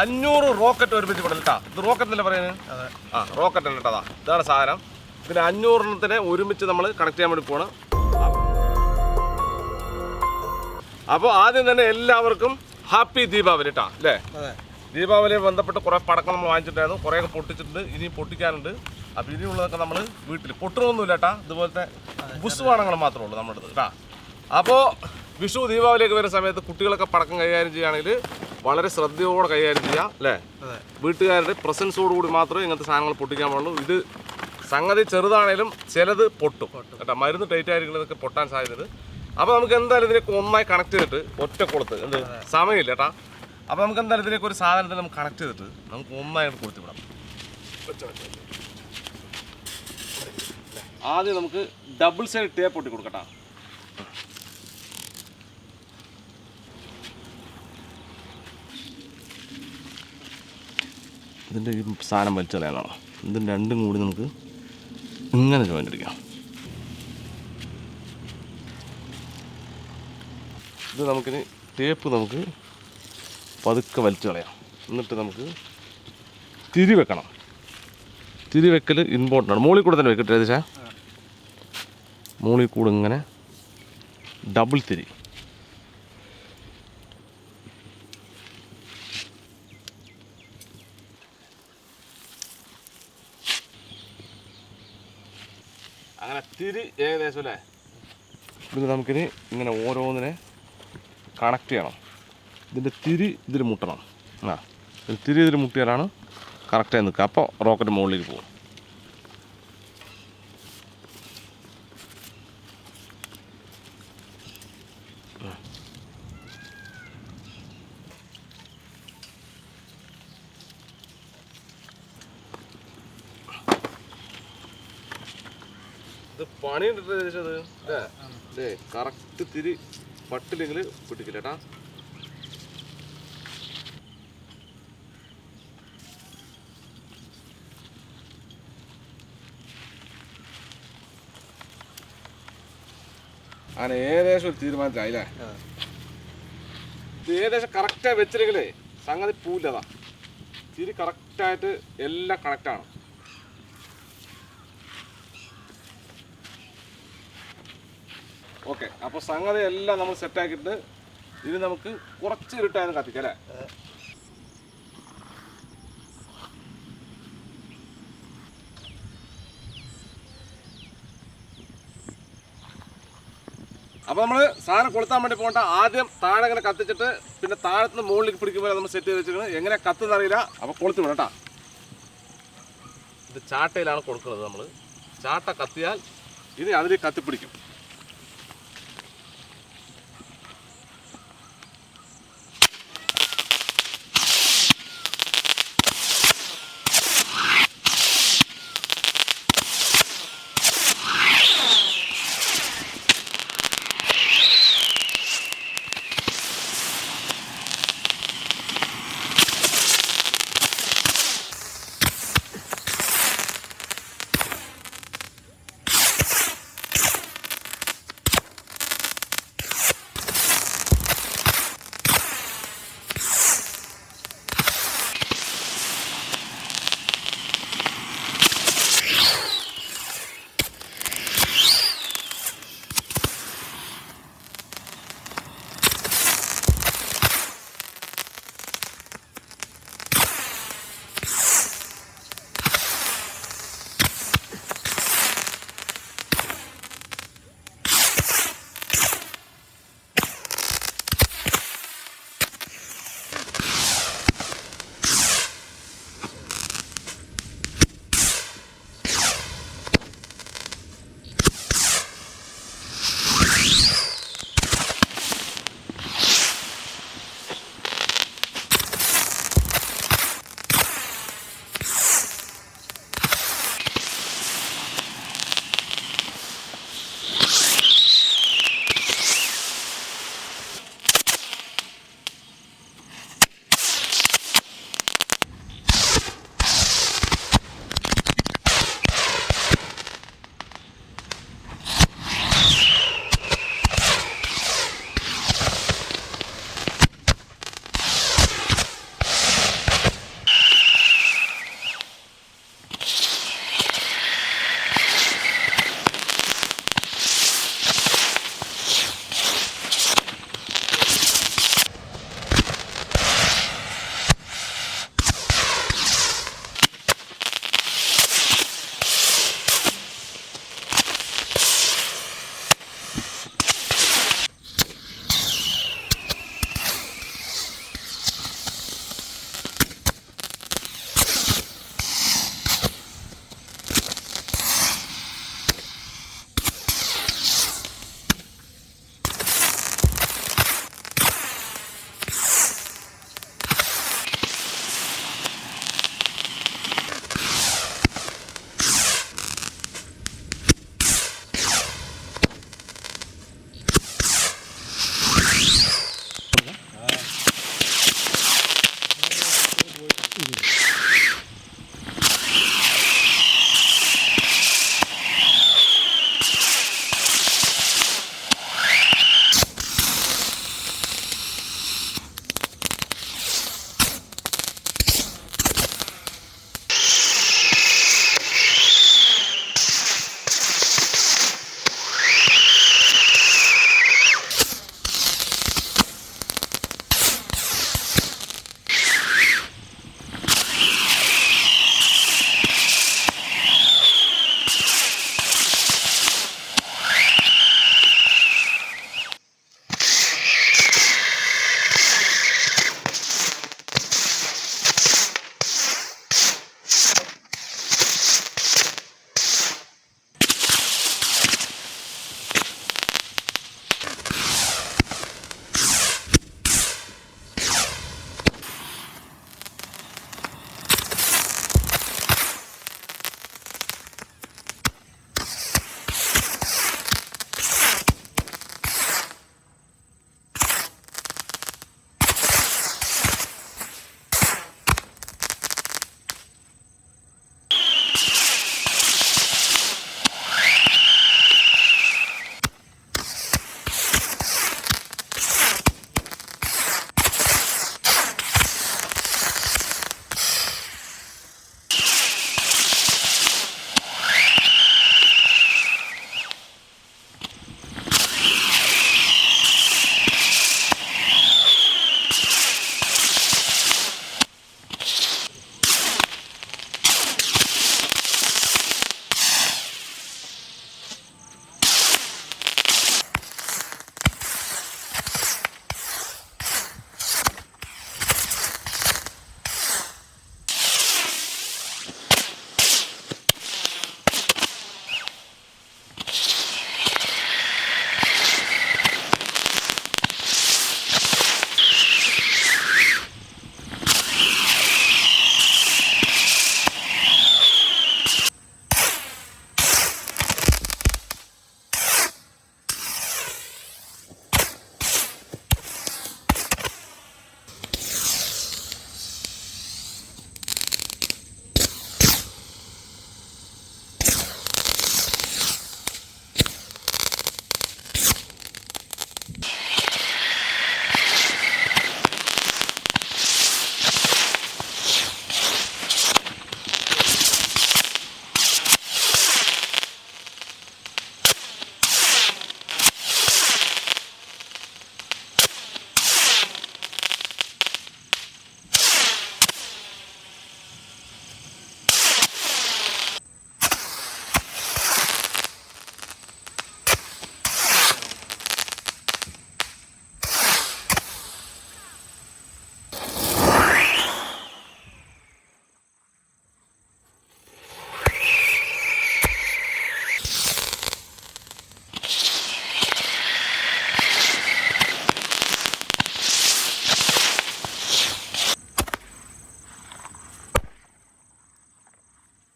അഞ്ഞൂറ് റോക്കറ്റ് ഒരുമിച്ച് വിടും കേട്ടോ ഇത് റോക്കറ്റ് അല്ലേ പറയുന്നത്? ആ റോക്കറ്റ് അല്ല കേട്ടോ അതാ. ഇതാണ് സാധനം. ഇതിന് അഞ്ഞൂറെണ്ണത്തിനെ ഒരുമിച്ച് നമ്മൾ കണക്ട് ചെയ്യാൻ വേണ്ടി പോകണം അപ്പോൾ ആദ്യം തന്നെ എല്ലാവർക്കും ഹാപ്പി ദീപാവലി കേട്ടോ അല്ലേ? ദീപാവലി ബന്ധപ്പെട്ട് കുറേ പടക്കം നമ്മൾ വാങ്ങിച്ചിട്ടായിരുന്നു കുറേയൊക്കെ പൊട്ടിച്ചിട്ടുണ്ട് ഇനി പൊട്ടിക്കാനുണ്ട്. അപ്പോൾ ഇനിയുള്ളതൊക്കെ നമ്മൾ വീട്ടിൽ പൊട്ടണമൊന്നുമില്ല കേട്ടാ ഇതുപോലത്തെ ബുസ്വാണങ്ങൾ മാത്രമേ ഉള്ളൂ നമ്മുടെ അടുത്ത് കേട്ടാ അപ്പോൾ വിഷു ദീപാവലിയൊക്കെ വരുന്ന സമയത്ത് കുട്ടികളൊക്കെ പടക്കം കൈകാര്യം ചെയ്യുകയാണെങ്കിൽ വളരെ ശ്രദ്ധയോടെ കൈകാര്യം ചെയ്യുക അല്ലേ? വീട്ടുകാരുടെ പ്രസൻസോട് കൂടി മാത്രമേ ഇങ്ങനത്തെ സാധനങ്ങൾ പൊട്ടിക്കാൻ പാടുള്ളൂ. ഇത് സംഗതി ചെറുതാണേലും ചിലത് പൊട്ടും. കേട്ടോ മരുന്ന് ടൈറ്റ് ആയിരിക്കും ഇതൊക്കെ പൊട്ടാൻ സാധ്യതയുണ്ട്. അപ്പോൾ നമുക്ക് എന്തായാലും ഇതിലേക്ക് ഒന്നായി കണക്ട് ചെയ്തിട്ട് ഒറ്റ കൊടുത്ത് എന്ത് സമയമില്ല കേട്ടാ. അപ്പോൾ നമുക്ക് എന്തായാലും ഇതിലേക്ക് ഒരു സാധനത്തിൽ നമുക്ക് കണക്ട് ചെയ്തിട്ട് നമുക്ക് ഒന്നായിട്ട് കൊടുത്തു വിടാം ആദ്യം നമുക്ക് ഡബിൾ സൈഡ് ടേപ്പ് ഒട്ടി കൊടുക്കട്ടാ ഇതിന്റെ ഈ സാധനം വലിച്ചെറിയാനാണോ ഇതിന്റെ രണ്ടും കൂടി നമുക്ക് ഇങ്ങനെ ജോയിന്റ് അടിക്കാം. ഇത് നമുക്കിനി ടേപ്പ് നമുക്ക് പതുക്കെ വലിച്ചു കളയാം. എന്നിട്ട് നമുക്ക് തിരി വെക്കണം. തിരി വെക്കൽ ഇമ്പോർട്ടന്റ് ആണ്. മുകളിൽ കൂടെ തന്നെ വെക്കട്ടെ ഏകദേശം. മുകളിൽ കൂടെ ഇങ്ങനെ ഡബിൾ തിരി. അങ്ങനെ തിരി ഏകദേശം അല്ലേ? ഇത് നമുക്കിനി ഇങ്ങനെ ഓരോന്നിനെ കണക്ട് ചെയ്യണം. ഇതിന്റെ തിരി ഇതിൽ മുട്ടണം. ആ തിരി ഇതിൽ മുട്ടിയാലാണ് കറക്റ്റായി നിൽക്കുക. അപ്പോൾ റോക്കറ്റ് മുകളിലേക്ക് പോകും. ഇത് പണിയുണ്ട് അത് അല്ലേ കറക്റ്റ് തിരി പട്ടില്ലെങ്കിൽ പിടിക്കില്ല കേട്ടാ. അങ്ങനെ ഏകദേശം ഒരു തീരുമാനത്തിലായില്ലേ? ഇത് ഏകദേശം കറക്റ്റായി വെച്ചില്ലെങ്കിലേ സംഗതി പൂല്ലതാ തിരി കറക്റ്റായിട്ട് എല്ലാം കണക്റ്റാണ് ഓക്കെ അപ്പോൾ സംഗതി എല്ലാം നമ്മൾ സെറ്റാക്കിയിട്ട് ഇത് നമുക്ക് കുറച്ച് ഇരുട്ടായിരുന്നു കത്തിക്കാം അല്ലേ? അപ്പോൾ നമ്മൾ സാധനം കൊളുത്താൻ വേണ്ടി പോകണ്ട. ആദ്യം താഴെ ഇങ്ങനെ കത്തിച്ചിട്ട് പിന്നെ താഴത്തുനിന്ന് മുകളിലേക്ക് പിടിക്കുമ്പോൾ നമ്മൾ സെറ്റ് ചെയ്ത് വെച്ചിരിക്കുന്നത്? എങ്ങനെ കത്തുന്ന അറിയില്ല. അപ്പോൾ കൊളുത്തി വിടട്ടാ ഇത് ചാട്ടയിലാണ് കൊടുക്കുന്നത് നമ്മൾ ചാട്ട കത്തിയാൽ ഇനി അതിൽ കത്തിപ്പിടിക്കും.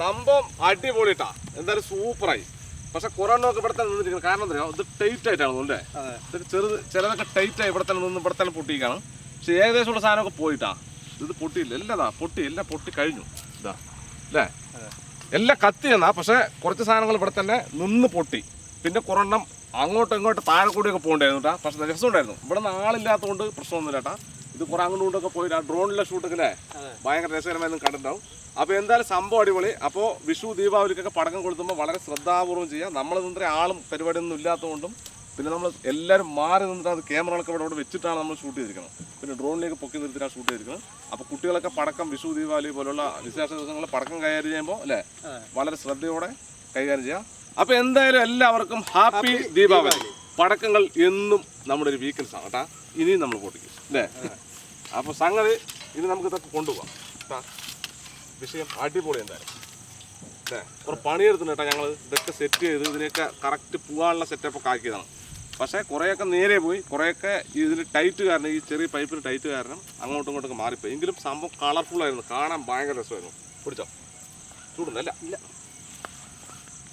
സംഭവം അടിപൊളിട്ടാ. എന്തായാലും സൂപ്പറായി. പക്ഷെ കൊറോണയൊക്കെ ഇവിടെ തന്നെ നിന്നിരിക്കുന്നത് കാരണം എന്താ ഇത് ടൈറ്റ് ആയിട്ടാണ് അല്ലേ? ഇതൊക്കെ ചെറുത് ചിലതൊക്കെ ടൈറ്റ് ആയി ഇവിടെ തന്നെ നിന്ന് ഇവിടെ തന്നെ പൊട്ടിക്കാണ് പക്ഷെ ഏകദേശമുള്ള സാധനമൊക്കെ പോയിട്ടാ. ഇത് പൊട്ടിയില്ല. എല്ലാതാ പൊട്ടി എല്ലാം പൊട്ടി കഴിഞ്ഞു. ഇതാ അല്ലേ. എല്ലാം കത്തി എന്നാ പക്ഷെ കുറച്ച് സാധനങ്ങൾ ഇവിടെ തന്നെ നിന്ന് പൊട്ടി. പിന്നെ കുറെണ്ണം അങ്ങോട്ടും ഇങ്ങോട്ടും താഴെ കൂടിയൊക്കെ പോകണ്ടായിരുന്നു കേട്ടാ പക്ഷെ രസമുണ്ടായിരുന്നു ഇവിടെ നിന്ന് ആളില്ലാത്തതുകൊണ്ട് പ്രശ്നമൊന്നുമില്ല കേട്ടാ ഇത് കുറെ അങ്ങോട്ടും ഇങ്ങോട്ടൊക്കെ പോയി ആ ഡ്രോണിലെ ഷൂട്ടൊക്കെ അല്ലേ ഭയങ്കര രസകരമായിരുന്നു കണ്ടിട്ടുണ്ടാവും. അപ്പോൾ എന്തായാലും സംഭവം അടിപൊളി. അപ്പോൾ വിഷു ദീപാവലിക്കൊക്കെ പടക്കം കൊളുത്തുമ്പോൾ വളരെ ശ്രദ്ധാപൂർവം ചെയ്യാം. നമ്മൾ നിന്നത്ര ആളും പരിപാടിയൊന്നും ഇല്ലാത്തതുകൊണ്ടും പിന്നെ നമ്മൾ എല്ലാവരും മാറി നിന്നിട്ട് അത് ക്യാമറകളൊക്കെ ഇവിടെ ഇവിടെ വെച്ചിട്ടാണ് നമ്മൾ ഷൂട്ട് ചെയ്തിരിക്കുന്നത്. പിന്നെ ഡ്രോണിലേക്ക് പൊക്കി നിർത്തിയിട്ടാണ് ഷൂട്ട് ചെയ്തിരിക്കുന്നത്. അപ്പോൾ കുട്ടികളൊക്കെ പടക്കം വിഷു ദീപാവലി പോലുള്ള വിശേഷ ദിവസങ്ങളിൽ പടക്കം കൈകാര്യം ചെയ്യുമ്പോൾ അല്ലേ? വളരെ ശ്രദ്ധയോടെ കൈകാര്യം ചെയ്യാം. അപ്പോൾ എന്തായാലും എല്ലാവർക്കും ഹാപ്പി ദീപാവലി. പടക്കങ്ങൾ എന്നും നമ്മുടെ ഒരു വീക്കൻസ് ആണ് കേട്ടാ. ഇനിയും നമ്മൾ പൊട്ടിക്കും. അല്ലേ? അപ്പോൾ സംഗതി ഇത് നമുക്ക് ഇതൊക്കെ കൊണ്ടുപോകാം വിഷയം അടിപൊളി എന്തായാലും. അല്ലേ കുറേ പണിയെടുത്തിട്ടുണ്ട് കേട്ടോ ഞങ്ങൾ ഇതൊക്കെ സെറ്റ് ചെയ്ത് ഇതിനൊക്കെ കറക്റ്റ് പോകാനുള്ള സെറ്റപ്പ് ഒക്കെ ആക്കിയതാണ്. പക്ഷേ കുറേയൊക്കെ നേരെ പോയി. കുറേയൊക്കെ ഇതിൽ ടൈറ്റ് കാരണം ഈ ചെറിയ പൈപ്പിന് ടൈറ്റ് കാരണം അങ്ങോട്ടും ഇങ്ങോട്ടൊക്കെ മാറിപ്പോയി. എങ്കിലും സംഭവം ആയിരുന്നു. കാണാൻ ഭയങ്കര രസമായിരുന്നു. പിടിച്ചോ? ചൂടുണ്ടല്ല? ഇല്ല.